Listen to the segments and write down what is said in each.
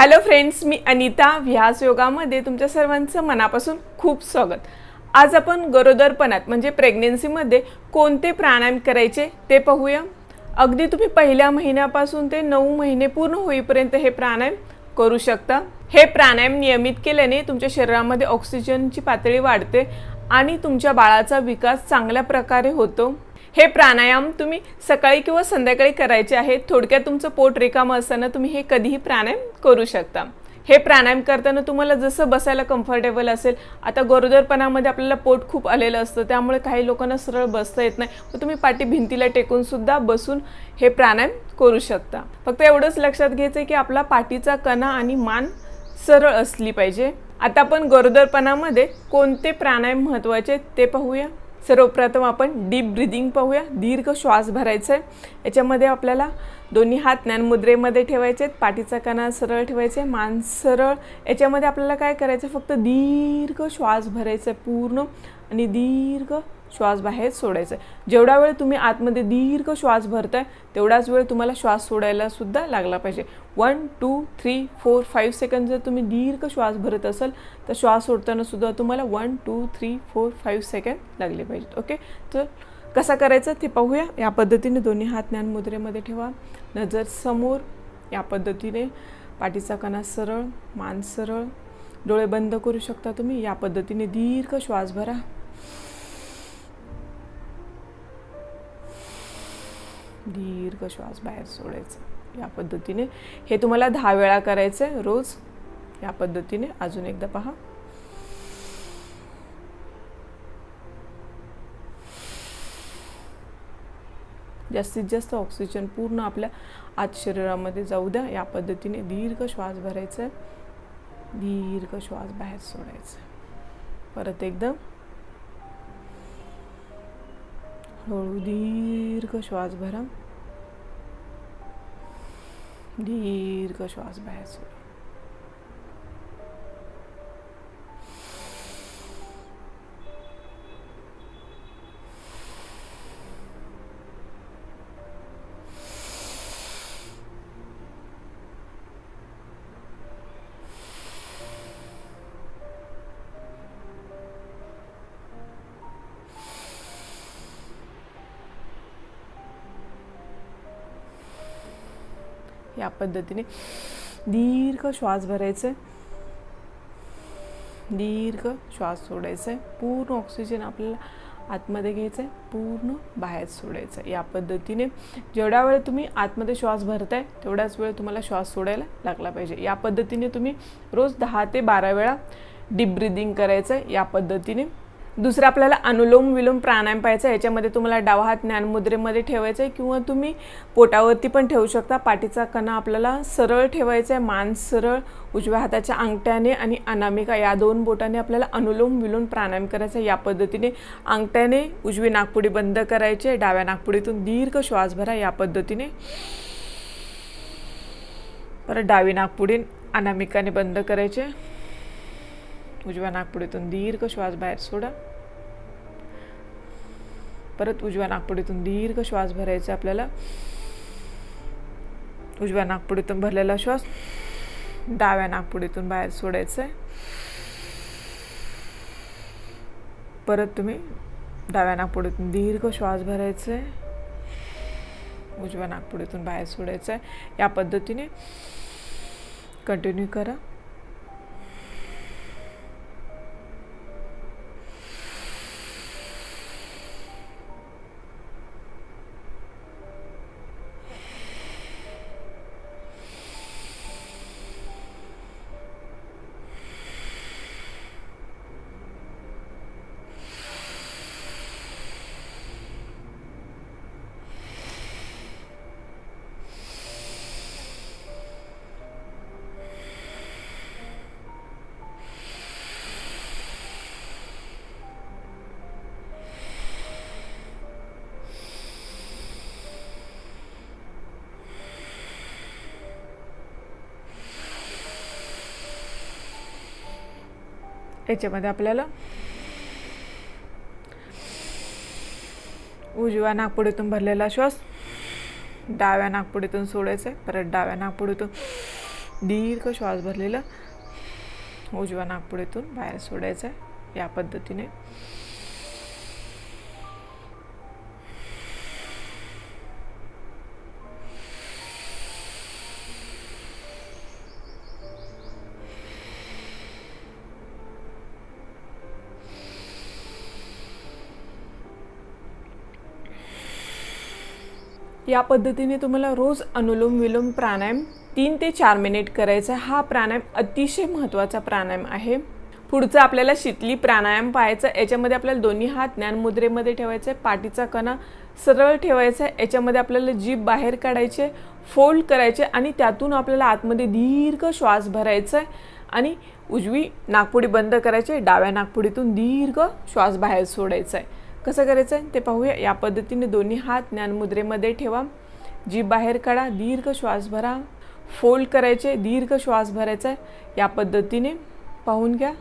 Hello friends मी अनिता व्यास योगामध्ये तुमच्या सर्वांचं मनापासून खूप स्वागत. आज आपण गरोदरपणात म्हणजे प्रेग्नेन्सीमध्ये कोणते प्राणायाम करायचे ते पाहूया. अगदी तुम्ही पहिल्या महिन्यापासून ते नऊ महिने पूर्ण होईपर्यंत हे प्राणायाम करू शकता. हे प्राणायाम नियमित केल्याने तुमच्या शरीरामध्ये ऑक्सिजनची पातळी वाढते आणि तुमच्या बाळाचा विकास चांगल्या प्रकारे होतो. हे प्राणायाम तुम्ही सकाळी किंवा संध्याकाळी करायचे आहेत थोडक्यात तुमचं पोट रिकामं असताना तुम्ही हे कधीही प्राणायाम करू शकता. हे प्राणायाम करताना तुम्हाला जसं बसायला कम्फर्टेबल असेल आता गरोदरपणामध्ये आपल्याला पोट खूप आलेलं असतं त्यामुळे काही लोकांना सरळ बसता येत नाही. मग तुम्ही पाठी भिंतीला टेकून सुद्धा बसून हे प्राणायाम करू शकता. फक्त एवढंच लक्षात घ्यायचं आहे की आपला पाठीचा कणा आणि मान सरळ असली पाहिजे. आता आपण गरोदरपणामध्ये कोणते प्राणायाम महत्त्वाचे ते पाहूया. सर्वप्रथम आपण डीप ब्रिदिंग पाहूया. दीर्घ श्वास भरायचा आहे याच्यामध्ये आपल्याला दोन्ही हात ज्ञानमुद्रेमध्ये ठेवायचे आहेत पाठीचा कणा सरळ ठेवायचे मान सरळ. याच्यामध्ये आपल्याला काय करायचं फक्त दीर्घ श्वास भरायचा आहे पूर्ण. आणि दीर्घ श्वास बाहेर सोडायचा आहे जेवढा वेळ तुम्ही आतमध्ये दीर्घ श्वास भरताय तेवढाच वेळ तुम्हाला श्वास सोडायला सुद्धा लागला पाहिजे. One two three four five second जर तुम्ही दीर्घ श्वास भरत असाल तर श्वास सोडताना सुद्धा तुम्हाला one two three four five second लागले पाहिजेत ओके तर कसा करायचा ते पाहूया. या पद्धतीने दोन्ही हात ज्ञानमुद्रेमध्ये ठेवा. नजर समोर या पद्धतीने. पाठीचा कणा सरळ मान सरळ. डोळे बंद करू शकता तुम्ही. या पद्धतीने दीर्घ श्वास भरा. दीर्घ श्वास बाहेर सोडायचा. या पद्धतीने. हे तुम्हाला दहा वेळा करायचं आहे रोज. या पद्धतीने अजून एकदा पहा. जास्तीत जास्त ऑक्सिजन पूर्ण आपल्या आत शरीरामध्ये जाऊ द्या. या पद्धतीने दीर्घ श्वास भरायचा आहे दीर्घ श्वास बाहेर सोडायचा परत एकदम हळू दीर्घ श्वास भरा. दीर्घ श्वास बाहेर या पद्धतीने. दीर्घ श्वास भरायचा आहे दीर्घ श्वास सोडायचा आहे पूर्ण ऑक्सिजन आपल्याला आतमध्ये घ्यायचं आहे पूर्ण बाहेर सोडायचं आहे या पद्धतीने जेवढ्या वेळ तुम्ही आतमध्ये श्वास भरताय तेवढ्याच वेळ तुम्हाला श्वास सोडायला लागला पाहिजे. या पद्धतीने तुम्ही रोज दहा ते बारा वेळा डीप ब्रिदिंग करायचं आहे या पद्धतीने दुसरं आपल्याला अनुलोम विलोम प्राणायाम पाहायचा आहे याच्यामध्ये तुम्हाला डावा हात ज्ञानमुद्रेमध्ये ठेवायचा आहे किंवा तुम्ही पोटावरती पण ठेवू शकता. पाठीचा कणा आपल्याला सरळ ठेवायचा आहे मान सरळ उजव्या हाताच्या अंगठ्याने आणि अनामिका या दोन बोटाने आपल्याला अनुलोम विलोम प्राणायाम करायचा आहे. या पद्धतीने अंगठ्याने उजवी नागपुडी बंद करायची डाव्या नागपुडीतून दीर्घ श्वास भरा या पद्धतीने. परत डावी नागपुडी अनामिकाने बंद करायचे. उजव्या नागपुडीतून दीर्घ श्वास बाहेर सोडा. परत उजव्या नागपुडीतून दीर्घ श्वास भरायचा आपल्याला. उजव्या नागपुडीतून भरलेला श्वास. डाव्या नागपुडीतून बाहेर सोडायचा आहे परत तुम्ही डाव्या नागपुडीतून दीर्घ श्वास भरायचा आहे उजव्या नागपुडीतून बाहेर सोडायचं आहे या पद्धतीने कंटिन्यू करा. याच्यामध्ये आपल्याला उजव्या नागपुडीतून भरलेला श्वास डाव्या नागपुडीतून सोडायचं आहे परत डाव्या नागपुडीतून दीर्घ श्वास भरलेला उजव्या नागपुडीतून बाहेर सोडायचा आहे या पद्धतीने. या पद्धतीने तुम्हाला रोज अनुलोम विलोम प्राणायाम तीन ते चार मिनिट करायचा आहे. हा प्राणायाम अतिशय महत्त्वाचा प्राणायाम आहे पुढचं आपल्याला शीतली प्राणायाम पाहायचा याच्यामध्ये आपल्याला दोन्ही हात ज्ञानमुद्रेमध्ये ठेवायचे पाठीचा कणा सरळ ठेवायचा आहे याच्यामध्ये आपल्याला जीभ बाहेर काढायचे फोल्ड करायचे आणि त्यातून आपल्याला आतमध्ये दीर्घ श्वास भरायचा आहे आणि उजवी नागपुडी बंद करायची डाव्या नागपुडीतून दीर्घ श्वास बाहेर सोडायचा आहे कसं करायचं आहे? ते पाहूया. या पद्धतीने दोन्ही हात ज्ञानमुद्रेमध्ये ठेवा. जीभ बाहेर काढा. दीर्घ श्वास भरा. फोल्ड करायचे. दीर्घ श्वास भरायचा आहे. या पद्धतीने पाहून घ्या.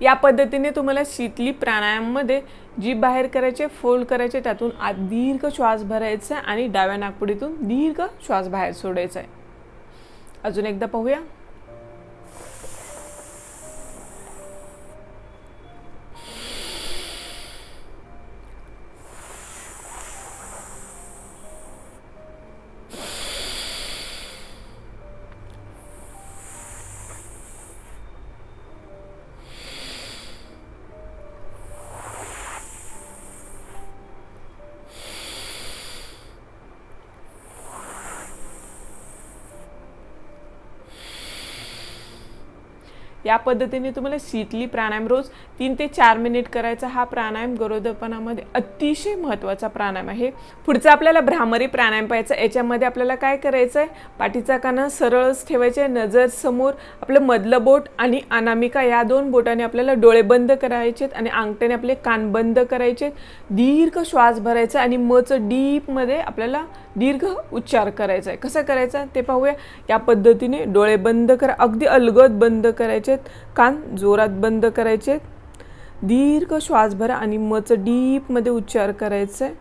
या पद्धतीने तुम्हाला शीतली प्राणायाममध्ये जीभ बाहेर करायचे फोल्ड करायचे त्यातून आत दीर्घ श्वास भरायचा आणि डाव्या नागपुडीतून दीर्घ श्वास बाहेर सोडायचा आहे. अजून एकदा पाहूया. या पद्धतीने तुम्हाला शीतली प्राणायाम रोज तीन ते चार मिनिट करायचा हा प्राणायाम गरोदरपणामध्ये अतिशय महत्त्वाचा प्राणायाम आहे. पुढचा आपल्याला भ्रामरी प्राणायाम पाहायचा याच्यामध्ये आपल्याला काय करायचं आहे? पाठीचा काना सरळच ठेवायचे नजर समोर आपलं मधलं बोट आणि अनामिका या दोन बोटाने आपल्याला डोळे बंद करायचेत आणि अंगठ्याने आपले कान बंद करायचे दीर्घ श्वास भरायचा आणि मचं डीपमध्ये आपल्याला दीर्घ उच्चार करायचा आहे. कसं करायचा? ते पाहूया. या पद्धतीने डोळे बंद करा. अगदी अलगद बंद करायचे. करायचेत कान जोरात बंद करायचे दीर्घ श्वास भरा आणि मचं डीपमध्ये उच्चार करायचे. आहे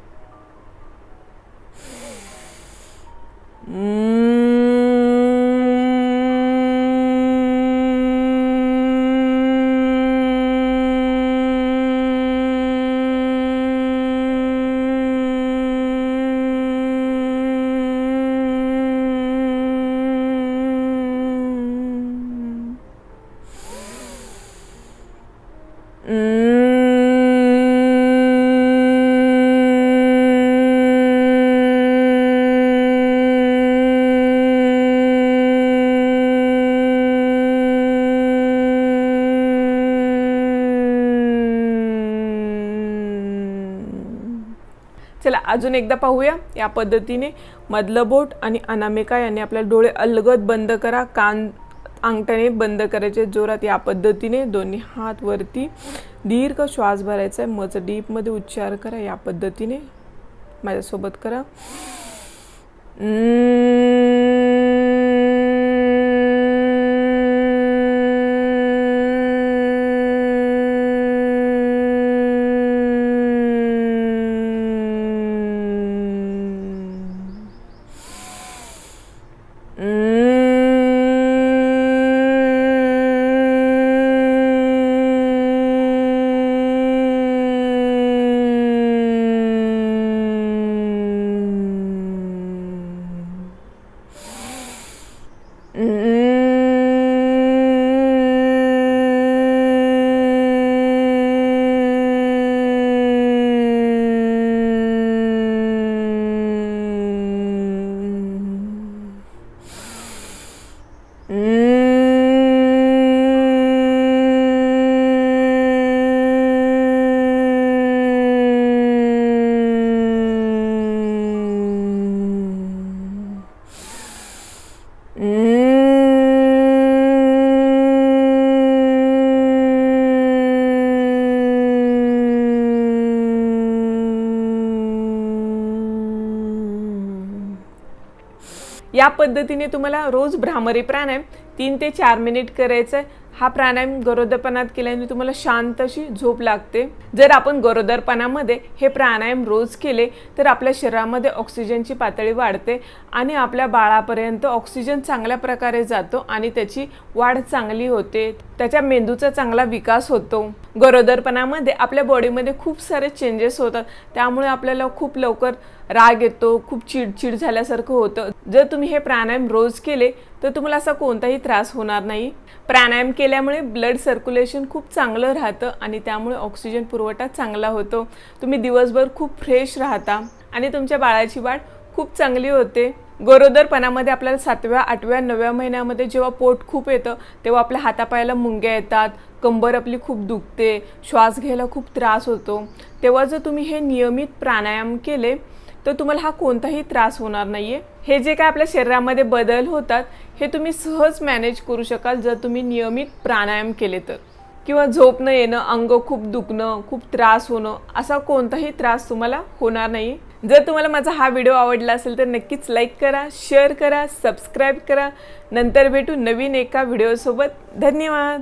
अजून एकदा पाहूया. या पद्धतीने मधलं बोट आणि अनामिका यांनी आपल्या डोळे अलगद बंद करा कान अंगठ्याने बंद करायचे जोरात या पद्धतीने दोन्ही हात वरती दीर्घ श्वास भरायचा आहे. मच डीपमध्ये उच्चार करा. या पद्धतीने माझ्यासोबत करा. या पद्धतीने तुम्हाला रोज भ्रामरी प्राणायाम तीन ते चार मिनिट करायचं आहे हा प्राणायाम गरोदरपणात केल्याने तुम्हाला शांत अशी झोप लागते. जर आपण गरोदरपणामध्ये हे प्राणायाम रोज केले तर आपल्या शरीरामध्ये ऑक्सिजनची पातळी वाढते आणि आपल्या बाळापर्यंत ऑक्सिजन चांगल्या प्रकारे जातो आणि त्याची वाढ चांगली होते. त्याच्या मेंदूचा चांगला विकास होतो. गरोदरपणामध्ये आपल्या बॉडीमध्ये खूप सारे चेंजेस होतात. त्यामुळे आपल्याला खूप लवकर राग येतो खूप चिडचिड झाल्यासारखं होतं. जर तुम्ही हे प्राणायाम रोज केले तर तुम्हाला असा कोणताही त्रास होणार नाही. प्राणायाम केल्यामुळे ब्लड सर्क्युलेशन खूप चांगलं राहतं आणि त्यामुळे ऑक्सिजन पुरवठा चांगला होतो. तुम्ही दिवसभर खूप फ्रेश राहता आणि तुमच्या बाळाची वाढ खूप चांगली होते. गरोदरपणामध्ये आपल्याला सातव्या आठव्या नवव्या महिन्यामध्ये जेव्हा पोट खूप येतं तेव्हा आपल्या हातापायाला मुंग्या येतात कंबर आपली खूप दुखते श्वास घ्यायला खूप त्रास होतो. तेव्हा जर तुम्ही हे नियमित प्राणायाम केले तर तुम्हाला हा कोणताही त्रास होणार नाही आहे हे जे काय आपल्या शरीरामध्ये बदल होतात हे तुम्ही सहज मॅनेज करू शकाल जर तुम्ही नियमित प्राणायाम केले तर. किंवा झोप न येणं अंग खूप दुखणं खूप त्रास होणं असा कोणताही त्रास तुम्हाला होणार नाही जर तुम्हाला माझा हा व्हिडिओ आवडला असेल तर नक्कीच लाईक करा शेअर करा सबस्क्राईब करा. नंतर भेटू नवीन एका व्हिडिओसोबत धन्यवाद!